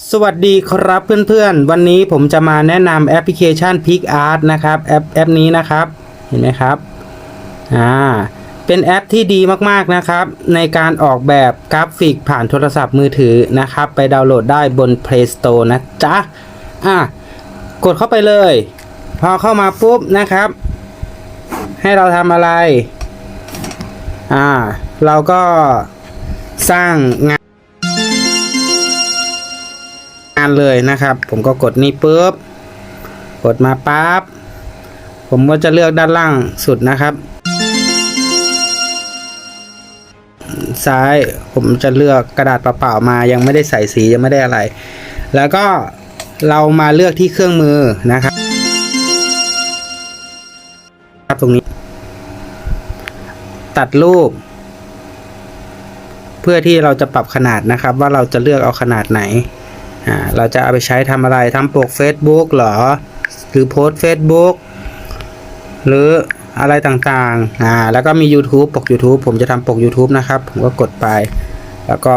สวัสดีครับเพื่อนๆ วันนี้ผมจะมาแนะนำแอปพลิเคชัน PicArt นะครับแอปแอปนี้นะครับ เห็นไหมครับอ่าเป็นแอปที่ดีมากๆนะครับ ในการออกแบบกราฟิกผ่านโทรศัพท์มือถือนะครับ ไปดาวน์โหลดได้บน Play Store นะจ๊ะอะกดเข้าไปเลย พอเข้ามาปุ๊บนะครับ ให้เราทำอะไรอ่าเราก็สร้างงานานเลยนะครับ ผมก็กดนี่ปุ๊บกดมาปั๊บผมก็จะเลือกด้านล่างสุดนะครับ ซ้ายผมจะเลือกกระดาษเปล่าๆมายังไม่ได้ใส่สียังไม่ได้อะไร แล้วก็เรามาเลือกที่เครื่องมือนะครับครับตรงนี้ ตัดรูป เพื่อที่เราจะปรับขนาดนะครับ ว่าเราจะเลือกเอาขนาดไหน อ่าเราจะเอาไปใช้ทำอะไรทำปก Facebook เหรอ หรือโพสต์ Facebook หรืออะไรต่างๆอ่าแล้วก็มี YouTube ปก YouTube ผมจะทำปก YouTube นะครับ ผมก็กดไป แล้วก็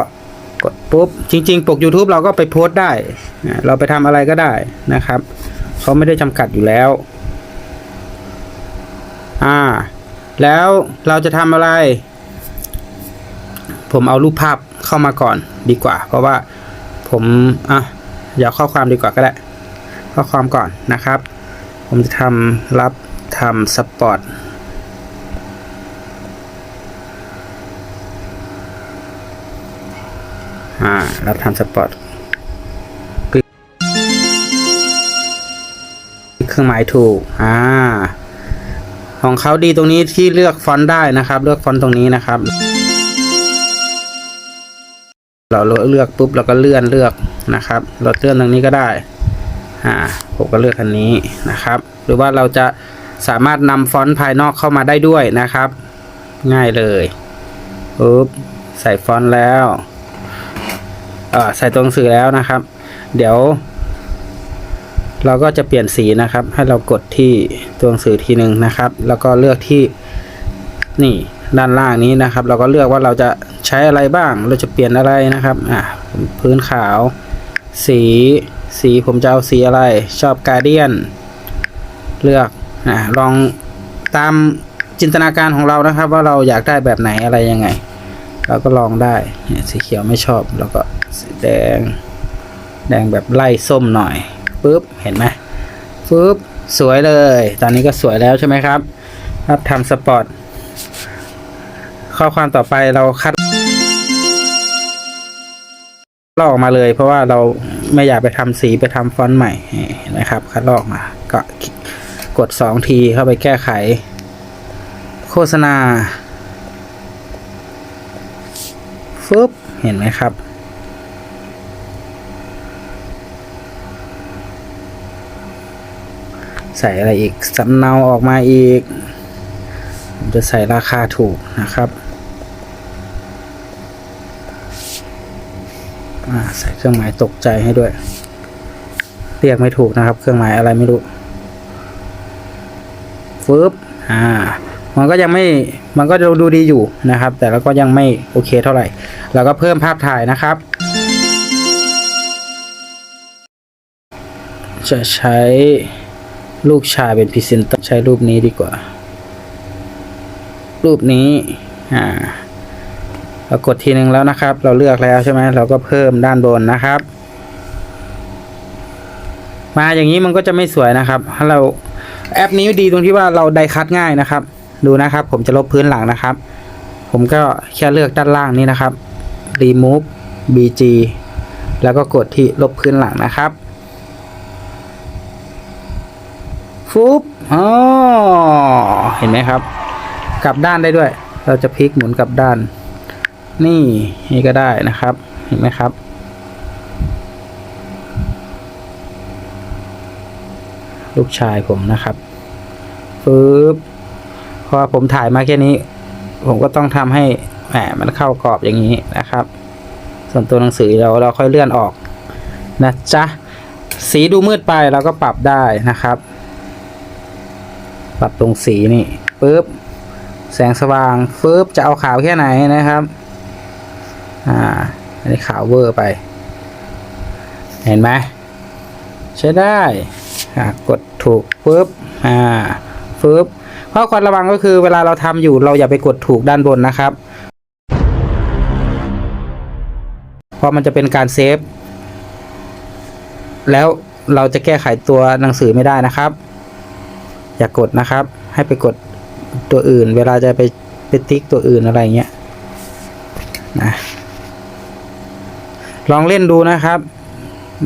กดปุ๊บ จริง ๆ ปก YouTube เราก็ไปโพสต์ได้ เราไปทำอะไรก็ได้นะครับ เขาไม่ได้จำกัดอยู่แล้ว อ่า แล้วเราจะทำอะไร ผมเอารูปภาพเข้ามาก่อนดีกว่า เพราะว่า ผมอะอย่าข้อความดีกว่าก็ได้ ข้อความก่อนนะครับ ผมจะทำรับทำสปอร์ตอ่ารับทำสปอร์ตเครื่องหมายถูกอ่าของเขาดีตรงนี้ที่เลือกฟอนต์ได้นะครับ เลือกฟอนต์ตรงนี้นะครับ เราเลือกปุ๊บเราก็เลื่อนเลือกนะครับ เราเลื่อนตรงนี้ก็ได้อ่าผมก็เลือกอันนี้นะครับ หรือว่าเราจะสามารถนำฟอนต์ภายนอกเข้ามาได้ด้วยนะครับ ง่ายเลยปุ๊บใส่ฟอนต์แล้วอ่าใส่ตัวหนังสือแล้วนะครับ เดี๋ยว เราก็จะเปลี่ยนสีนะครับ ให้เรากดที่ตัวหนังสือทีหนึ่งนะครับ แล้วก็เลือกที่นี่ด้านล่างนี้นะครับ เราก็เลือกว่าเราจะ ใช้อะไรบ้าง เราจะเปลี่ยนอะไรนะครับอะพื้นขาว สีสีผมจะเอาสีอะไร ชอบการเดียน เลือกอะลองตามจินตนาการของเรานะครับ ว่าเราอยากได้แบบไหนอะไรยังไง เราก็ลองได้สีเขียวไม่ชอบแล้วก็สีแดง แดงแบบไล่ส้มหน่อยปุ๊บเห็นไหมปุ๊บสวยเลย ตอนนี้ก็สวยแล้วใช่ไหมครับครับทำสปอร์ตข้อความต่อไปเราคัด ลอกออกมาเลย เพราะว่าเราไม่อยากไปทำสีไปทำฟอนต์ใหม่นไหมครับ คัดลอกมา ก็กดสองทีเข้าไปแก้ไข โฆษณาฟึบเห็นไหมครับ ใส่อะไรอีกสำเนาออกมาอีก จะใส่ราคาถูกนะครับอ่า ใส่เครื่องหมายตกใจให้ด้วย เรียกไม่ถูกนะครับ เครื่องหมายอะไรไม่รู้ฟึบอ่า มันก็ยังไม่ มันก็ดูดูดีอยู่นะครับ แต่แล้วก็ยังไม่โอเคเท่าไหร่ แล้วก็เพิ่มภาพถ่ายนะครับ จะใช้ลูกชายเป็นพรีเซนเตอร์ใช้รูปนี้ดีกว่า รูปนี้ อ่า เรากดทีหนึ่งแล้วนะครับ เราเลือกแล้วใช่ไหมเราก็เพิ่มด้านบนนะครับ มาอย่างนี้มันก็จะไม่สวยนะครับถ้าเราแอปนี้ดีตรงที่ว่าเราไดคัดง่ายนะครับ ดูนะครับ ผมจะลบพื้นหลังนะครับ ผมก็แค่เลือกด้านล่างนี้นะครับ remove bg แล้วก็กดที่ลบพื้นหลังนะครับฟุบอ๋อเห็นไหมครับ กลับด้านได้ด้วย เราจะพลิกหมุนกลับด้าน นี่นี่ก็ได้นะครับ เห็นไหมครับ ลูกชายผมนะครับปึ๊บพอผมถ่ายมาแค่นี้ ผมก็ต้องทำให้แหมมันเข้ากรอบอย่างนี้นะครับ ส่วนตัวหนังสือเราเราค่อยเลื่อนออกนะจ๊ะสีดูมืดไปเราก็ปรับได้นะครับ ปรับตรงสีนี่ปึ๊บแสงสว่างปึ๊บจะเอาขาวแค่ไหนนะครับ อ่า อันนี้ขาวเวอร์ไป เห็นไหมใช้ได้อ่ากดถูกปุ๊บอ่าปึ๊บข้อควรระวังก็คือเวลาเราทำอยู่เราอย่าไปกดถูกด้านบนนะครับเพราะมันจะเป็นการเซฟ แล้วเราจะแก้ไขตัวหนังสือไม่ได้นะครับ อย่ากกดนะครับ ให้ไปกดตัวอื่น เวลาจะไปไปติ๊กตัวอื่นอะไรเงี้ยนะ ลองเล่นดูนะครับ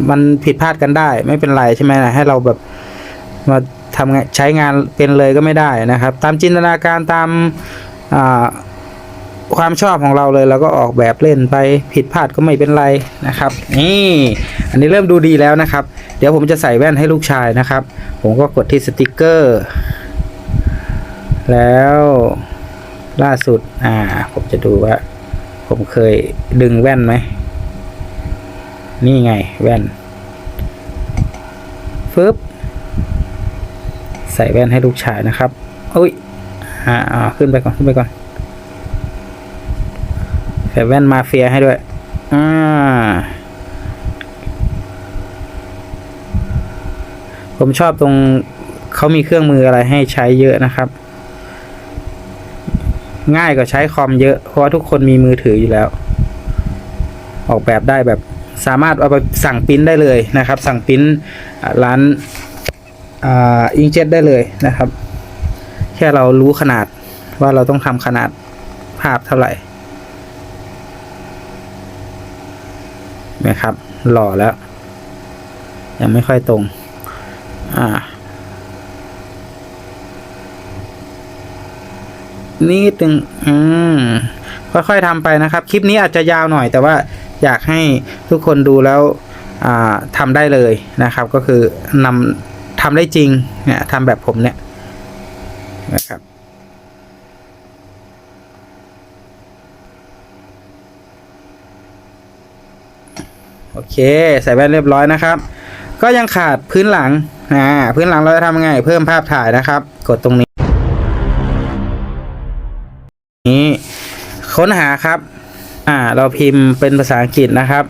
มันผิดพลาดกันได้ ไม่เป็นไรใช่ไหมนะให้เราแบบมาทำงใช้งานเป็นเลยก็ไม่ได้นะครับ ตามจินตนาการตามาความชอบของเราเลยเราก็ออกแบบเล่นไปผิดพลาดก็ไม่เป็นไรนะครับ นี่อันนี้เริ่มดูดีแล้วนะครับ เดี๋ยวผมจะใส่แว่นให้ลูกชายนะครับ ผมก็กดที่สติกเกอร์ แล้วล่าสุดอ่าผมจะดูว่า ผมเคยดึงแว่นไหม นี่ไงแว่นฟึบใส่แว่นให้ลูกชายนะครับอุ้ยอ่าอ่าขึ้นไปก่อนขึ้นไปก่อนใส่แว่นมาเฟียให้ด้วยอ่าผมชอบตรงเขามีเครื่องมืออะไรให้ใช้เยอะนะครับ ง่ายกว่าใช้คอมเยอะ เพราะว่าทุกคนมีมือถืออยู่แล้ว ออกแบบได้แบบ สามารถเอาไปสั่งปิ้นได้เลยนะครับ สั่งปิ้นร้านอิงเจ็ตได้เลยนะครับ แค่เรารู้ขนาดว่าเราต้องทำขนาดภาพเท่าไหร่นะครับ หล่อแล้ว ยังไม่ค่อยตรง อ่านิดนึงอืมค่อยๆทำไปนะครับ คลิปนี้อาจจะยาวหน่อยแต่ว่า อยากให้ทุกคนดูแล้วอ่าทำได้เลยนะครับ ก็คือนำทำได้จริงเนี่ยทำแบบผมเนี่ยนะครับโอเค ใส่แว่นเรียบร้อยนะครับ ก็ยังขาดพื้นหลังอ่าพื้นหลังเราจะทำยังไง เพิ่มภาพถ่ายนะครับ กดตรงนี้ นี้ค้นหาครับ อ่าเราพิมพ์เป็นภาษาอังกฤษนะครับ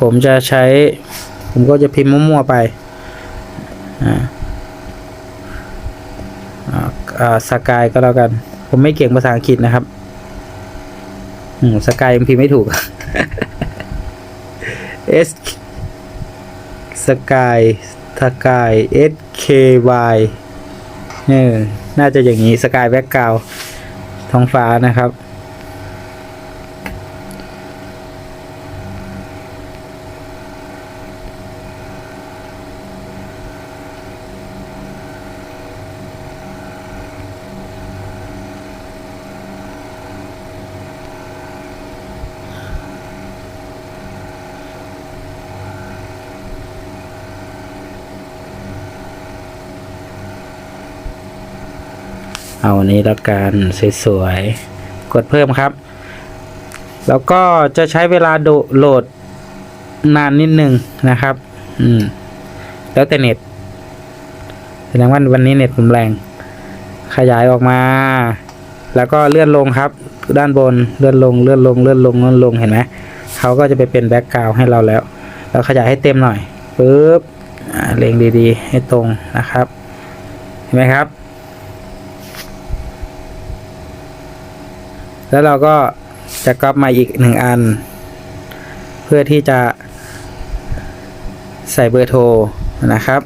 ผมจะใช้ ผมก็จะพิมพ์มั่วๆไปอ่าสกายก็แล้วกัน ผมไม่เก่งภาษาอังกฤษนะครับอืมสกายยังพิมพ์ไม่ถูก S สกายสกาย S K Y เออน่าจะอย่างนี้สกายแบ็กกราวท้องฟ้านะครับ เอาอันนี้แล้วกันสวยๆ กดเพิ่มครับ แล้วก็จะใช้เวลาโหลดนานนิดนึงนะครับ อืม แล้วแต่เน็ตแสดงว่าวันนี้เน็ตผมแรง ขยายออกมา แล้วก็เลื่อนลงครับ ด้านบนเลื่อนลงเลื่อนลงเลื่อนลงเลื่อนลงเห็นไหมเขาก็จะไปเป็นแบ็กกราวให้เราแล้ว เราขยายให้เต็มหน่อยปึ๊บเล็งดีๆ ให้ตรงนะครับ เห็นไหมครับ แล้วเราก็จะก๊อปมาอีกหนึ่งอัน เพื่อที่จะใส่เบอร์โทรนะครับ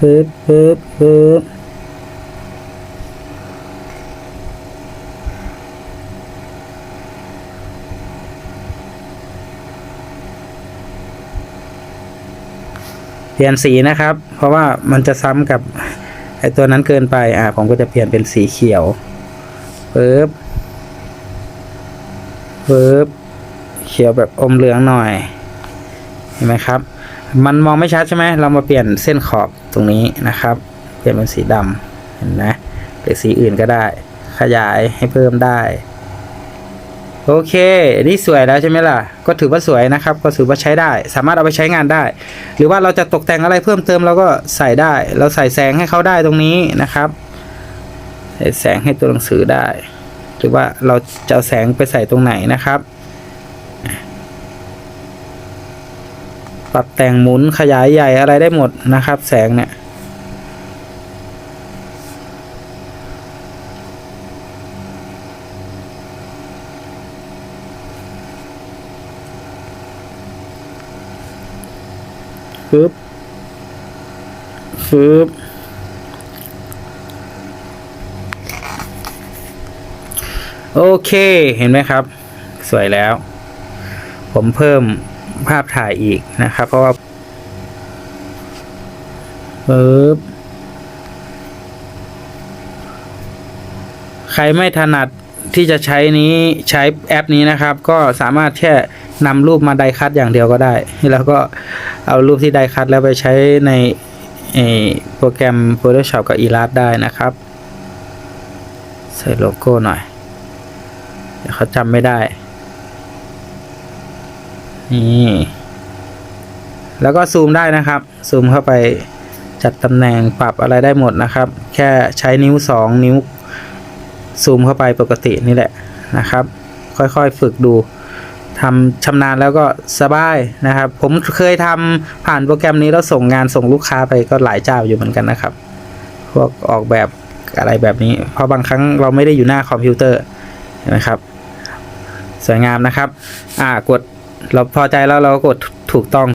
ปึ๊บปึ๊บปึ๊บเปลี่ยนสีนะครับ เพราะว่ามันจะซ้ำกับไอตัวนั้นเกินไปอ่าผมก็จะเปลี่ยนเป็นสีเขียวปึ๊บปึ๊บเขียวแบบอมเหลืองหน่อย เห็นไหมครับ มันมองไม่ชัดใช่ไหมเรามาเปลี่ยนเส้นขอบ ตรงนี้นะครับเปลี่ยนเป็นสีดำเห็นไหมหรือสีอื่นก็ได้ ขยายให้เพิ่มได้ โอเค นี่สวยแล้วใช่ไหมล่ะ ก็ถือว่าสวยนะครับ ก็ถือว่าใช้ได้ สามารถเอาไปใช้งานได้ หรือว่าเราจะตกแต่งอะไรเพิ่มเติมเราก็ใส่ได้ เราใส่แสงให้เขาได้ตรงนี้นะครับใส่แสงให้ตัวหนังสือได้ หรือว่าเราจะเอาแสงไปใส่ตรงไหนนะครับ ปรับแต่งหมุนขยายใหญ่อะไรได้หมดนะครับ แสงเนี่ยฟึบฟึบโอเค เห็นไหมครับ สวยแล้ว ผมเพิ่ม ภาพถ่ายอีกนะครับ เพราะว่าปึ๊บใครไม่ถนัดที่จะใช้นี้ใช้แอปนี้นะครับ ก็สามารถแค่นำรูปมาไดคัดอย่างเดียวก็ได้ แล้วก็เอารูปที่ไดคัดแล้วไปใช้ในโปรแกรม Photoshop กับ Illustrator ได้นะครับ ใส่โลโก้หน่อย เดี๋ยวเขาจำไม่ได้ นี่แล้วก็ซูมได้นะครับ ซูมเข้าไปจัดตำแหน่งปรับอะไรได้หมดนะครับ แค่ใช้นิ้วสองนิ้ว ซูมเข้าไปปกตินี่แหละนะครับ ค่อยๆฝึกดูทำชำนาญแล้วก็สบายนะครับ ผมเคยทำผ่านโปรแกรมนี้แล้วส่งงานส่งลูกค้าไปก็หลายเจ้าอยู่เหมือนกันนะครับ พวกออกแบบอะไรแบบนี้ เพราะบางครั้งเราไม่ได้อยู่หน้าคอมพิวเตอร์นะครับ สวยงามนะครับ อ่ากด เราพอใจแล้วเราก็กดถูกต้อง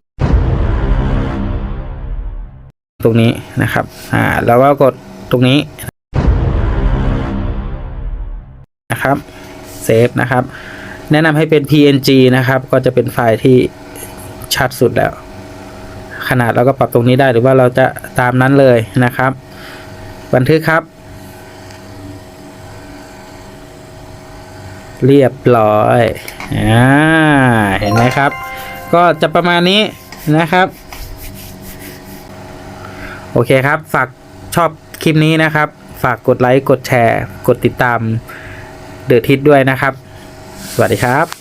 ตรงนี้นะครับ อ่าแล้วก็กดตรงนี้นะครับเซฟนะครับ แนะนำให้เป็น PNG นะครับ ก็จะเป็นไฟล์ที่ชัดสุดแล้ว ขนาดเราก็ปรับตรงนี้ได้หรือว่าเราจะตามนั้นเลยนะครับ บันทึกครับ เรียบร้อยอ่า เห็นไหมครับ ก็จะประมาณนี้นะครับ โอเคครับ ฝากชอบคลิปนี้นะครับ ฝากกดไลค์ กดแชร์ กดติดตามเดอะทิศด้วยนะครับ สวัสดีครับ